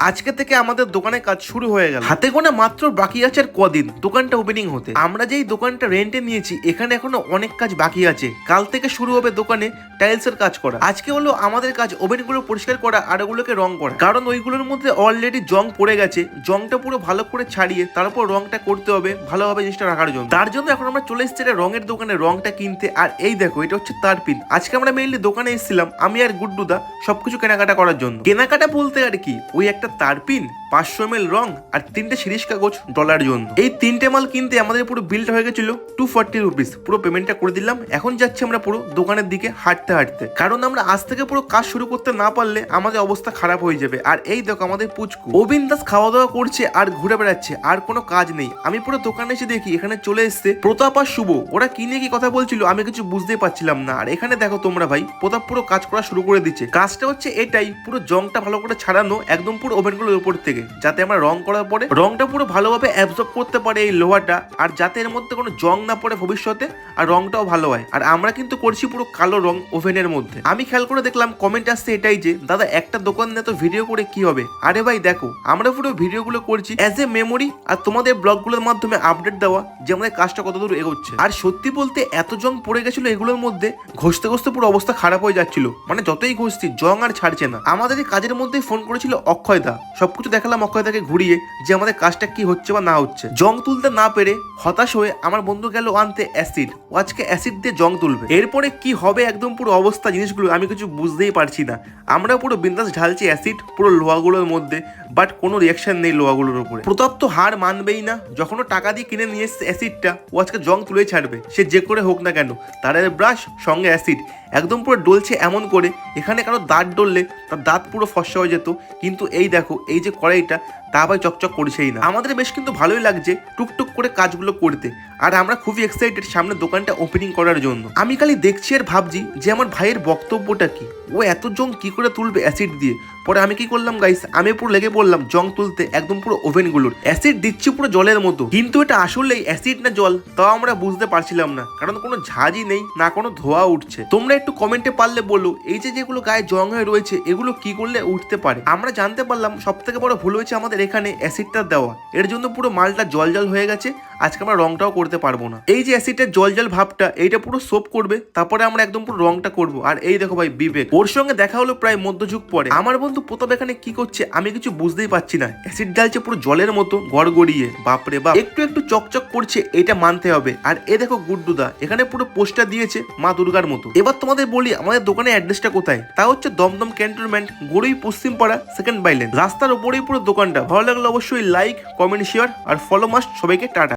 আজকে থেকে আমাদের দোকানে কাজ শুরু হয়ে গেল। হাতে গোনা মাত্র বাকি আছে আর কদিন। দোকানটা ওপেনিং হতে। আমরা যেই দোকানটা রেন্টে নিয়েছি, এখানে এখনও অনেক কাজ বাকি আছে। কাল থেকে শুরু হবে দোকানে টাইলসের কাজ করা। আজকে হলো আমাদের কাজ ওভেনগুলো পরিষ্কার করা আর ওগুলোকে রং করা। কারণ ওইগুলোর মধ্যে অলরেডি জং পড়ে গেছে। জংটা পুরো ভালো করে ছাড়িয়ে তারপর রংটা করতে হবে, ভালোভাবে জিনিসটা রাখার জন্য। তার জন্য এখন আমরা চলে এসেছি রঙের দোকানে রংটা কিনতে। আর এই দেখো, এটা হচ্ছে তার পিন আজকে আমরা মেইনলি দোকানে এসেছিলাম আমি আর গুড্ডুদা সবকিছু কেনাকাটা করার জন্য। কেনাকাটা বলতে আর কি, ওই একটা তার পিন পাঁচশো এম রং আর তিনটে সিরিজ কাগজ ডলার জন্য। এই তিনটে মাল কিনতে আমাদের পুরো বিলটা হয়ে গেছিল টু ফর্টি রুপিস পুরো পেমেন্টটা করে দিলাম। এখন যাচ্ছি আমরা পুরো দোকানের দিকে হাঁটতে হাঁটতে। কারণ আমরা আজ থেকে পুরো কাজ শুরু করতে না পারলে আমাদের অবস্থা খারাপ হয়ে যাবে। আর এই দেখো আমাদের পুচকু। অবিন দাস খাওয়া দাওয়া করছে আর ঘুরে বেড়াচ্ছে। আর কোনো কাজ নেই। আমি পুরো দোকানে এসে দেখি এখানে চলে এসছে প্রতাপ আর শুভ। ওরা কি নিয়ে কি কথা বলছিল আমি কিছু বুঝতেই পারছিলাম না। আর এখানে দেখো তোমরা ভাই, প্রতাপ পুরো কাজ করা শুরু করে দিচ্ছে। কাজটা হচ্ছে এটাই। পুরো জংটা ভালো করে ছাড়ানো একদম পুরো ওভেনগুলোর উপর থেকে। যাতে আমরা রং করার পরে রংটা পুরো ভালোভাবে অ্যাবজর্ব করতে পারে এই লোহাটা, আর যাতে এর মধ্যে কোনো জং না পড়ে ভবিষ্যতে, আর রংটাও ভালো হয়। আর আমরা কিন্তু করছি পুরো কালো রং ওভেনের মধ্যে। আমি খেয়াল করে দেখলাম কমেন্ট আসছে এটাই যে, দাদা, একটা দোকান নিয়ে তো ভিডিও করে কি হবে? আরে ভাই, দেখো, আমরা পুরো ভিডিওগুলো করছি অ্যাজ এ মেমোরি আর তোমাদের ব্লগগুলোর মাধ্যমে আপডেট দেওয়া যে আমাদের কাজটা কতদূর এগোচ্ছে। আর সত্যি বলতে, এত জং পড়ে গেছিল এগুলোর মধ্যে, ঘষতে ঘষতে পুরো অবস্থা খারাপ হয়ে যাচ্ছিল। মানে যতই ঘষছি, জং আর ছাড়ছে না। আমাদের কাজের মধ্যেই ফোন করেছিল অক্ষয়দা সবকিছু দেখালাম অক্ষয়দাকে ঘুরিয়ে যে আমাদের কাজটা কি হচ্ছে বা না হচ্ছে। জং তুলতে না পেরে হতাশ হয়ে আমার বন্ধু গেল আনতে অ্যাসিড। ও আজকে অ্যাসিড দিয়ে জং তুলবে। এরপরে কি হবে একদম পুরো অবস্থা জিনিসগুলো আমি কিছু বুঝতেই পারছি না। আমরা পুরো বিন্দাস ঢালছি অ্যাসিড পুরো লোহাগুলোর মধ্যে বাট কোনো রিয়াকশন নেই লোহাগুলোর উপরে। প্রতাপ তো হার মানবেই না। যখন টাকা দিয়ে কিনে নিয়ে এসছে অ্যাসিডটা, ও আজকে জং তুলেই ছাড়বে। সে যে করে হোক না কেন তারের ব্রাশ সঙ্গে অ্যাসিড। একদম পুরো ডলছে এমন করে, এখানে কারও দাঁত ডললে তার দাঁত পুরো ফসা হয়ে যেত, কিন্তু এই দেখো, এই যে কড়াইটা, তা ভাই চকচক করছেই না। আমাদের বেশ কিন্তু ভালোই লাগছে টুকটুক করে কাজগুলো করতে। আর আমরা খুবই এক্সাইটেড সামনে দোকানটা ওপেনিং করার জন্য। আমি খালি দেখছি আর ভাবছি যে আমার ভাইয়ের বক্তব্যটা কি? ও এত জং কি করে তুলবে অ্যাসিড দিয়ে? পরে আমি কি করলাম গাইস আমি পুরো লেগে পড়লাম জং তুলতে, একদম পুরো ওভেনগুলোর অ্যাসিড দিচ্ছি পুরো জলের মতো। কিন্তু এটা আসলেই অ্যাসিড না জল, তাও আমরা বুঝতে পারছিলাম না। কারণ কোনো ঝাঁঝই নেই, না কোনো ধোয়া উঠছে। তোমরা একটু কমেন্টে পারলে বলো, এই যে যেগুলো গায়ে জং হয়ে রয়েছে এগুলো কি করলে উঠতে পারে? আমরা জানতে পারলাম সব থেকে বড় ভুল হয়েছে আমাদের এখানে অ্যাসিডটা দেওয়া। এর জন্য পুরো মালটা জল জল হয়ে গেছে। আজকে আমরা রংটাও করতে পারব না। এই যে অ্যাসিডের জল জল ভাবটা, এইটা পুরো সোপ করবে, তারপরে আমরা একদম পুরো রংটা করব। আর এই দেখো ভাই, বিবেক। ওর সঙ্গে দেখা হলো প্রায় মধ্যযুগ পরে। আমার বন্ধু প্রতাপ এখানে কি করছে, আমি কিছু বুঝতেই পারছি না। অ্যাসিড ডালছে পুরো জলের মতো, গড়গড়িয়ে। বাপরে বাপ। একটু একটু চকচক করছে, এটা মানতে হবে। আর এ দেখো গুড্ডুদা, এখানে পুরো পোস্টার দিয়েছে মা দুর্গার মতো। এবার তোমাদের বলি, আমাদের দোকানের অ্যাড্রেসটা কোথায়? তা হচ্ছে দমদম ক্যান্টনমেন্ট গড়ই পশ্চিম পাড়া, সেকেন্ড বাইলেন। রাস্তার উপরেই পুরো দোকানটা। ভালো লাগলে অবশ্যই লাইক কমেন্ট শেয়ার আর ফলো মাস্ট সবাইকে, টাটা।